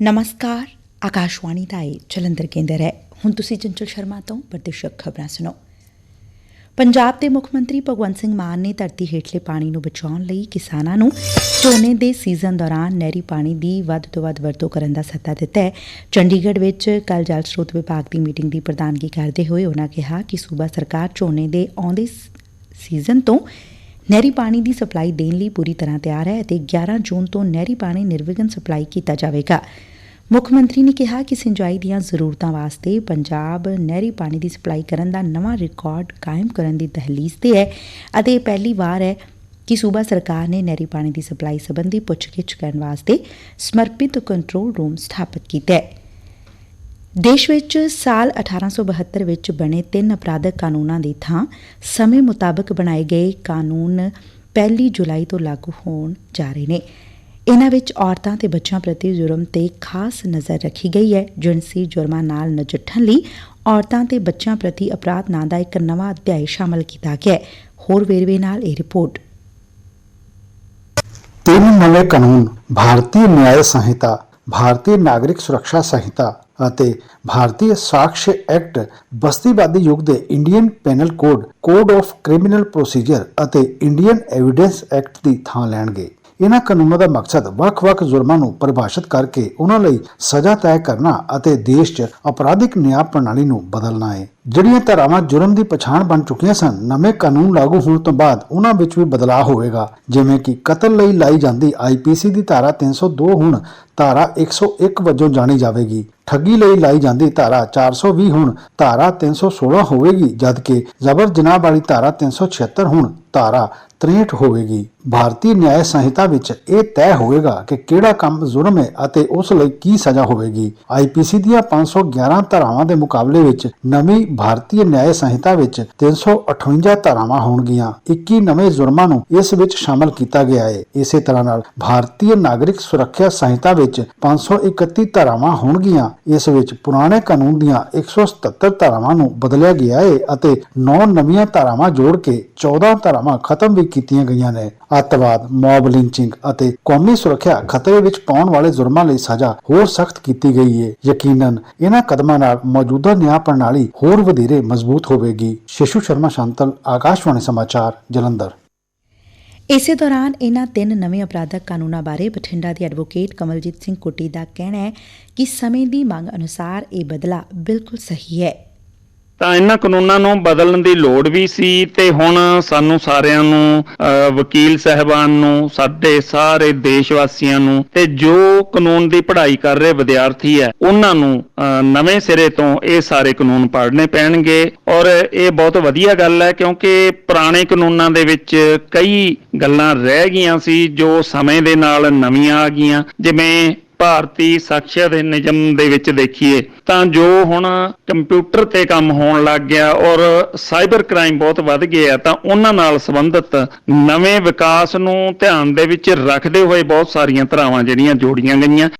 ਨਮਸਕਾਰ ਆਕਾਸ਼ਵਾਣੀ ਦਾ ਇਹ ਜਲੰਧਰ ਕੇਂਦਰ ਹੈ ਹੁਣ ਤੁਸੀਂ ਚੰਚਲ ਸ਼ਰਮਾ ਤੋਂ ਪ੍ਰਦੇਸ਼ਕ ਖਬਰਾਂ ਸੁਣੋ ਪੰਜਾਬ ਦੇ ਮੁੱਖ ਮੰਤਰੀ ਭਗਵੰਤ ਸਿੰਘ ਮਾਨ ਨੇ ਧਰਤੀ ਹੇਠਲੇ ਪਾਣੀ ਨੂੰ ਬਚਾਉਣ ਲਈ ਕਿਸਾਨਾਂ ਨੂੰ ਝੋਨੇ ਦੇ ਸੀਜ਼ਨ ਦੌਰਾਨ ਨਹਿਰੀ ਪਾਣੀ ਦੀ ਵੱਧ ਤੋਂ ਵੱਧ ਵਰਤੋਂ ਕਰਨ ਦਾ ਸੱਦਾ ਦਿੱਤਾ ਹੈ ਚੰਡੀਗੜ੍ਹ ਵਿੱਚ ਕੱਲ ਜਲ ਸਰੋਤ ਵਿਭਾਗ ਦੀ ਮੀਟਿੰਗ ਦੀ ਪ੍ਰਧਾਨਗੀ ਕਰਦੇ ਹੋਏ ਉਨ੍ਹਾਂ ਕਿਹਾ ਕਿ ਸੂਬਾ ਸਰਕਾਰ ਝੋਨੇ ਦੇ ਆਉਂਦੇ ਸੀਜ਼ਨ ਤੋਂ ਨਹਿਰੀ ਪਾਣੀ ਦੀ ਸਪਲਾਈ ਦੇਣ ਲਈ ਪੂਰੀ ਤਰ੍ਹਾਂ ਤਿਆਰ ਹੈ ਅਤੇ 11 ਜੂਨ ਤੋਂ ਨਹਿਰੀ ਪਾਣੀ ਨਿਰਵਿਘਨ ਸਪਲਾਈ ਕੀਤਾ ਜਾਵੇਗਾ। ਮੁੱਖ ਮੰਤਰੀ ਨੇ ਕਿਹਾ ਕਿ ਸਿੰਜਾਈ ਦੀਆਂ ਜ਼ਰੂਰਤਾਂ ਵਾਸਤੇ ਪੰਜਾਬ ਨਹਿਰੀ ਪਾਣੀ ਦੀ ਸਪਲਾਈ ਕਰਨ ਦਾ ਨਵਾਂ ਰਿਕਾਰਡ ਕਾਇਮ ਕਰਨ ਦੀ ਤਹਿਲੀਜ਼ ਤੇ ਹੈ ਅਤੇ ਇਹ ਪਹਿਲੀ ਵਾਰ ਹੈ ਕਿ ਸੂਬਾ ਸਰਕਾਰ ਨੇ ਨਹਿਰੀ ਪਾਣੀ ਦੀ ਸਪਲਾਈ ਸੰਬੰਧੀ ਪੁੱਛਗਿੱਛ ਕਰਨ ਵਾਸਤੇ ਸਮਰਪਿਤ ਕੰਟਰੋਲ ਰੂਮ ਸਥਾਪਿਤ ਕੀਤਾ। ਹੈ ਦੇਸ਼ ਵਿੱਚ ਸਾਲ 1872 ਵਿੱਚ ਬਣੇ ਤਿੰਨ ਅਪਰਾਧਕ ਕਾਨੂੰਨਾਂ ਦੀ ਥਾਂ ਸਮੇਂ ਮੁਤਾਬਕ ਬਣਾਏ ਗਏ ਕਾਨੂੰਨ ਪਹਿਲੀ ਜੁਲਾਈ ਤੋਂ ਲਾਗੂ ਹੋਣ ਜਾ ਰਹੇ ਨੇ। ਇਨ੍ਹਾਂ ਵਿੱਚ ਔਰਤਾਂ ਤੇ ਬੱਚਿਆਂ ਪ੍ਰਤੀ ਜੁਰਮ ਤੇ ਖਾਸ ਨਜ਼ਰ ਰੱਖੀ ਗਈ ਹੈ। ਜਿਣਸੀ ਜੁਰਮਾਂ ਨਾਲ ਨਜਿੱਠਣ ਲਈ ਔਰਤਾਂ ਤੇ ਬੱਚਿਆਂ ਪ੍ਰਤੀ ਅਪਰਾਧ ਨਾਂ ਦਾ ਇੱਕ ਨਵਾਂ ਅਧਿਆਇ ਸ਼ਾਮਲ ਕੀਤਾ ਗਿਆ ਹੈ। ਹੋਰ ਵੇਰਵੇ ਨਾਲ ਇਹ ਰਿਪੋਰਟ। ਤਿੰਨ ਨਵੇਂ ਕਾਨੂੰਨ, ਭਾਰਤੀ ਨਿਆਂ ਸੰਹਿਤਾ, ਭਾਰਤੀ ਨਾਗਰਿਕ ਸੁਰੱਖਿਆ ਸੰਹਿਤਾ ਅਤੇ ਭਾਰਤੀ ਸਾਕਸ਼ ਐਕਟ ਬਸਤੀਵਾਦੀ ਯੁੱਗ ਦੇ Indian penal code code of criminal procedure ਅਤੇ ਇੰਡੀਅਨ ਐਵੀਡੈਂਸ ਐਕਟ ਦੀ ਥਾਂ ਲੈਣਗੇ। ਇਹਨਾਂ ਕਾਨੂੰਨਾਂ ਦਾ ਮਕਸਦ ਵੱਖ-ਵੱਖ ਜੁਰਮਾਂ ਨੂੰ ਪਰਿਭਾਸ਼ਿਤ ਕਰਕੇ ਉਹਨਾਂ ਲਈ ਸਜ਼ਾ ਤੈਅ ਕਰਨਾ ਅਤੇ ਦੇਸ਼ 'ਚ ਅਪਰਾਧਿਕ ਨਿਆਂ ਪ੍ਰਣਾਲੀ ਨੂੰ ਬਦਲਣਾ ਹੈ ਜਿਹੜੀਆਂ ਧਾਰਾਵਾਂ ਜੁਰਮ ਦੀ ਪਛਾਣ ਬਣ ਚੁੱਕੀਆਂ ਸਨ, ਨਵੇਂ ਕਾਨੂੰਨ ਲਾਗੂ ਹੋਣ ਤੋਂ ਬਾਅਦ ਉਹਨਾਂ ਵਿੱਚ ਵੀ ਬਦਲਾਅ ਹੋਵੇਗਾ। ਜਿਵੇਂ ਕਿ ਕਤਲ ਲਈ ਲਾਈ ਜਾਂਦੀ ਆਈਪੀਸੀ ਦੀ ਧਾਰਾ 302 ਹੁਣ ਧਾਰਾ 101 ਵਜੋਂ ਜਾਣੀ ਜਾਵੇਗੀ। ਠੱਗੀ ਲਈ ਲਾਈ ਜਾਂਦੀ ਧਾਰਾ 420 ਹੁਣ, ਧਾਰਾ 316 ਹੋਵੇਗੀ, ਜਦਕਿ ਜ਼ਬਰ ਜਨਾਹ ਵਾਲੀ ਧਾਰਾ 376 ਹੁਣ, ਧਾਰਾ 63 ਹੋਵੇਗੀ। ਭਾਰਤੀ ਨਿਆਂ ਸੰਹਿਤਾ ਵਿੱਚ ਇਹ ਤੈਅ ਹੋਵੇਗਾ ਕਿ ਕਿਹੜਾ ਕੰਮ ਜ਼ੁਰਮ ਹੈ ਅਤੇ ਉਸ ਲਈ ਕੀ ਸਜ਼ਾ ਹੋਵੇਗੀ। ਆਈਪੀਸੀ ਦੀਆਂ 511 ਧਾਰਾਵਾਂ ਦੇ ਮੁਕਾਬਲੇ ਵਿੱਚ ਨਵੀਂ ਭਾਰਤੀ ਨਿਆਂ ਸੰਹਿਤਾ ਵਿੱਚ 358 ਧਾਰਾਵਾਂ ਹੋਣਗੀਆਂ। 21 ਨਵੇਂ ਜ਼ੁਰਮਾਂ ਨੂੰ ਇਸ ਵਿੱਚ ਸ਼ਾਮਲ ਕੀਤਾ ਗਿਆ ਹੈ। ਇਸੇ ਤਰ੍ਹਾਂ ਨਾਲ ਭਾਰਤੀ ਨਾਗਰਿਕ ਸੁਰੱਖਿਆ ਸੰਹਿਤਾ ਵਿੱਚ 531 ਧਾਰਾਵਾਂ ਹੋਣਗੀਆਂ। ਇਸ ਵਿੱਚ ਪੁਰਾਣੇ ਕਾਨੂੰਨ ਦੀਆਂ 177 ਧਾਰਾਵਾਂ ਨੂੰ ਬਦਲਿਆ ਗਿਆ ਹੈ ਅਤੇ 9 ਨਵੀਆਂ ਧਾਰਾਵਾਂ ਜੋੜ ਕੇ 14 ਧਾਰਾਵਾਂ ਖਤਮ ਵੀ ਕੀਤੀਆਂ ਗਈਆਂ ਨੇ। ਅੱਤਵਾਦ ਮੌਬ ਲਿੰਚਿੰਗ ਅਤੇ ਕੌਮੀ ਸੁਰੱਖਿਆ ਖਤਰੇ ਵਿੱਚ ਪਾਉਣ ਵਾਲੇ ਜ਼ੁਰਮਾਂ ਲਈ ਸਜ਼ਾ ਹੋਰ ਸਖਤ ਕੀਤੀ ਗਈ ਹੈ ਯਕੀਨਨ ਇਹਨਾਂ ਕਦਮਾਂ ਨਾਲ ਮੌਜੂਦਾ ਨਿਆਂ ਪ੍ਰਣਾਲੀ ਹੋਰ ਵਧੇਰੇ ਮਜ਼ਬੂਤ ਹੋਵੇਗੀ। ਸ਼ਿਸ਼ੂ ਸ਼ਰਮਾ, ਸ਼ਾਂਤਲ, ਆਕਾਸ਼ਵਾਣੀ ਸਮਾਚਾਰ, ਜਲੰਧਰ। ਇਸੇ ਦੌਰਾਨ ਇਹਨਾਂ ਤਿੰਨ ਨਵੇਂ ਅਪਰਾਧਕ ਕਾਨੂੰਨਾਂ ਬਾਰੇ ਬਠਿੰਡਾ ਦੇ ਐਡਵੋਕੇਟ ਕਮਲਜੀਤ ਸਿੰਘ ਕੁੱਟੀ ਦਾ ਕਹਿਣਾ ਹੈ ਕਿ ਸਮੇਂ ਦੀ ਮੰਗ ਅਨੁਸਾਰ ਇਹ ਬਦਲਾ ਬਿਲਕੁਲ ਸਹੀ ਹੈ। ਤਾਂ ਇਹਨਾਂ ਕਾਨੂੰਨਾਂ ਨੂੰ ਬਦਲਣ ਦੀ ਲੋੜ ਵੀ ਸੀ ਤੇ ਹੁਣ ਸਾਨੂੰ ਸਾਰਿਆਂ ਨੂੰ ਵਕੀਲ ਸਹਿਬਾਨ ਨੂੰ, ਸਾਡੇ ਸਾਰੇ ਦੇਸ਼ ਵਾਸੀਆਂ ਨੂੰ ਤੇ ਜੋ ਕਾਨੂੰਨ ਦੀ ਪੜ੍ਹਾਈ ਕਰ ਰਹੇ ਵਿਦਿਆਰਥੀ ਹੈ, ਉਹਨਾਂ ਨੂੰ ਨਵੇਂ ਸਿਰੇ ਤੋਂ ਇਹ ਸਾਰੇ ਕਾਨੂੰਨ ਪੜ੍ਹਨੇ ਪੈਣਗੇ। ਔਰ ਇਹ ਬਹੁਤ ਵਧੀਆ ਗੱਲ ਹੈ ਕਿਉਂਕਿ ਪੁਰਾਣੇ ਕਾਨੂੰਨਾਂ ਦੇ ਵਿੱਚ ਕਈ ਗੱਲਾਂ ਰਹਿ ਗਈਆਂ ਸੀ ਜੋ ਸਮੇਂ ਦੇ ਨਾਲ ਨਵੀਆਂ ਆ ਗਈਆਂ। ਜਿਵੇਂ ਭਾਰਤੀ ਸਾਖਰਤਾ ਦੇ ਨਿਯਮ ਦੇ ਵਿੱਚ ਦੇਖੀਏ ਤਾਂ ਜੋ ਹੁਣ ਕੰਪਿਊਟਰ ਤੇ ਕੰਮ ਹੋਣ ਲੱਗ ਗਿਆ ਔਰ ਸਾਈਬਰ ਕ੍ਰਾਈਮ ਬਹੁਤ ਵੱਧ ਗਿਆ ਤਾਂ ਉਹਨਾਂ ਨਾਲ ਸੰਬੰਧਿਤ ਨਵੇਂ ਵਿਕਾਸ ਨੂੰ ਧਿਆਨ ਦੇ ਵਿੱਚ ਰੱਖਦੇ ਹੋਏ ਬਹੁਤ ਸਾਰੀਆਂ ਧਾਰਾਵਾਂ ਜਿਹੜੀਆਂ ਜੋੜੀਆਂ ਗਈਆਂ।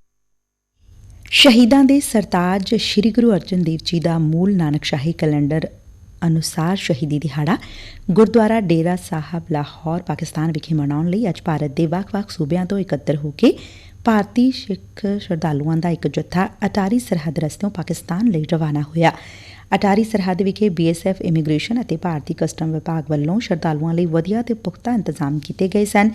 ਸ਼ਹੀਦਾਂ ਦੇ ਸਰਤਾਜ ਸ੍ਰੀ ਗੁਰੂ ਅਰਜਨ ਦੇਵ ਜੀ ਦਾ ਮੂਲ ਨਾਨਕਸ਼ਾਹੀ ਕੈਲੰਡਰ ਅਨੁਸਾਰ ਸ਼ਹੀਦੀ ਦਿਹਾੜਾ ਗੁਰਦੁਆਰਾ ਡੇਰਾ ਸਾਹਿਬ, ਲਾਹੌਰ, ਪਾਕਿਸਤਾਨ ਵਿਖੇ ਮਨਾਉਣ ਲਈ ਅੱਜ ਭਾਰਤ ਦੇ ਵੱਖ-ਵੱਖ ਸੂਬਿਆਂ ਤੋਂ ਇਕੱਤਰ ਹੋ ਕੇ ਭਾਰਤੀ ਸਿੱਖ ਸ਼ਰਧਾਲੂਆਂ ਦਾ ਇੱਕ ਜੱਥਾ ਅਟਾਰੀ ਸਰਹੱਦ ਰਸਤਿਓਂ ਪਾਕਿਸਤਾਨ ਲਈ ਰਵਾਨਾ ਹੋਇਆ। ਅਟਾਰੀ ਸਰਹੱਦ ਵਿਖੇ ਬੀਐਸਐਫ ਇਮੀਗ੍ਰੇਸ਼ਨ ਅਤੇ ਭਾਰਤੀ ਕਸਟਮ ਵਿਭਾਗ ਵੱਲੋਂ ਸ਼ਰਧਾਲੂਆਂ ਲਈ ਵਧੀਆ ਤੇ ਪੁਖਤਾ ਇੰਤਜ਼ਾਮ ਕੀਤੇ ਗਏ ਸਨ।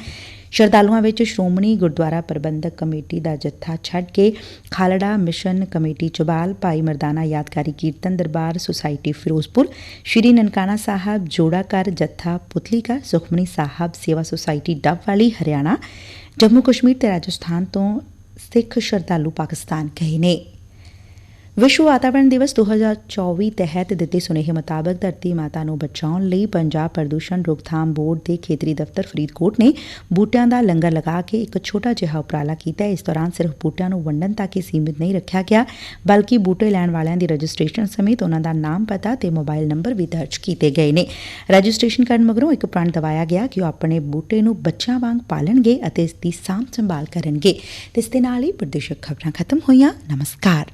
ਸ਼ਰਧਾਲੂਆਂ ਵਿੱਚ ਸ਼੍ਰੋਮਣੀ ਗੁਰਦੁਆਰਾ ਪ੍ਰਬੰਧਕ ਕਮੇਟੀ ਦਾ ਜੱਥਾ ਛੱਡ ਕੇ ਖਾਲੜਾ ਮਿਸ਼ਨ ਕਮੇਟੀ ਚਬਾਲ, ਭਾਈ ਮਰਦਾਨਾ ਯਾਦਗਾਰੀ ਕੀਰਤਨ ਦਰਬਾਰ, ਸੁਸਾਇਟੀ ਫਿਰੋਜ਼ਪੁਰ, ਸ਼੍ਰੀ ਨਨਕਾਣਾ ਸਾਹਿਬ, ਜੋੜਾ ਕਰ ਜੱਥਾ ਪੁਤਲੀਕਾ ਸੁਖਮਨੀ ਸਾਹਿਬ, ਸੇਵਾ ਸੁਸਾਇਟੀ ਡੱਬ ਵਾਲੀ, ਹਰਿਆਣਾ, ਜੰਮੂ ਕਸ਼ਮੀਰ ਤੇ ਰਾਜਸਥਾਨ ਤੋਂ ਸਿੱਖ ਸ਼ਰਧਾਲੂ ਪਾਕਿਸਤਾਨ ਗਏ ਨੇ। ਵਿਸ਼ਵ ਵਾਤਾਵਰਣ ਦਿਵਸ 2024 ਤਹਿਤ ਦਿੱਤੇ ਸੁਨੇਹੇ ਮੁਤਾਬਕ ਧਰਤੀ ਮਾਤਾ ਨੂੰ ਬਚਾਉਣ ਲਈ ਪੰਜਾਬ ਪ੍ਰਦੂਸ਼ਣ ਰੋਕਥਾਮ ਬੋਰਡ ਦੇ ਖੇਤਰੀ ਦਫ਼ਤਰ ਫਰੀਦਕੋਟ ਨੇ ਬੂਟਿਆਂ ਦਾ ਲੰਗਰ ਲਗਾ ਕੇ ਇੱਕ ਛੋਟਾ ਜਿਹਾ ਉਪਰਾਲਾ ਕੀਤਾ। ਇਸ ਦੌਰਾਨ ਸਿਰਫ ਬੂਟਿਆਂ ਨੂੰ ਵੰਡਣ ਤੱਕ ਹੀ ਸੀਮਿਤ ਨਹੀਂ ਰੱਖਿਆ ਗਿਆ, ਬਲਕਿ ਬੂਟੇ ਲੈਣ ਵਾਲਿਆਂ ਦੀ ਰਜਿਸਟ੍ਰੇਸ਼ਨ ਸਮੇਤ ਉਹਨਾਂ ਦਾ ਨਾਮ ਪਤਾ ਤੇ ਮੋਬਾਈਲ ਨੰਬਰ ਵੀ ਦਰਜ ਕੀਤੇ ਗਏ ਨੇ। ਰਜਿਸਟ੍ਰੇਸ਼ਨ ਕਰਨ ਮਗਰੋਂ ਇੱਕ ਪ੍ਰਣ ਦਵਾਇਆ ਗਿਆ ਕਿ ਉਹ ਆਪਣੇ ਬੂਟੇ ਨੂੰ ਬੱਚਿਆਂ ਵਾਂਗ ਪਾਲਣਗੇ ਅਤੇ ਇਸ ਦੀ ਸਾਂਭ ਸੰਭਾਲ ਕਰਨਗੇ। ਤੇ ਇਸ ਦੇ ਨਾਲ ਹੀ ਪ੍ਰਦੇਸ਼ਕ ਖਬਰਾਂ ਖਤਮ ਹੋਈਆਂ। ਨਮਸਕਾਰ।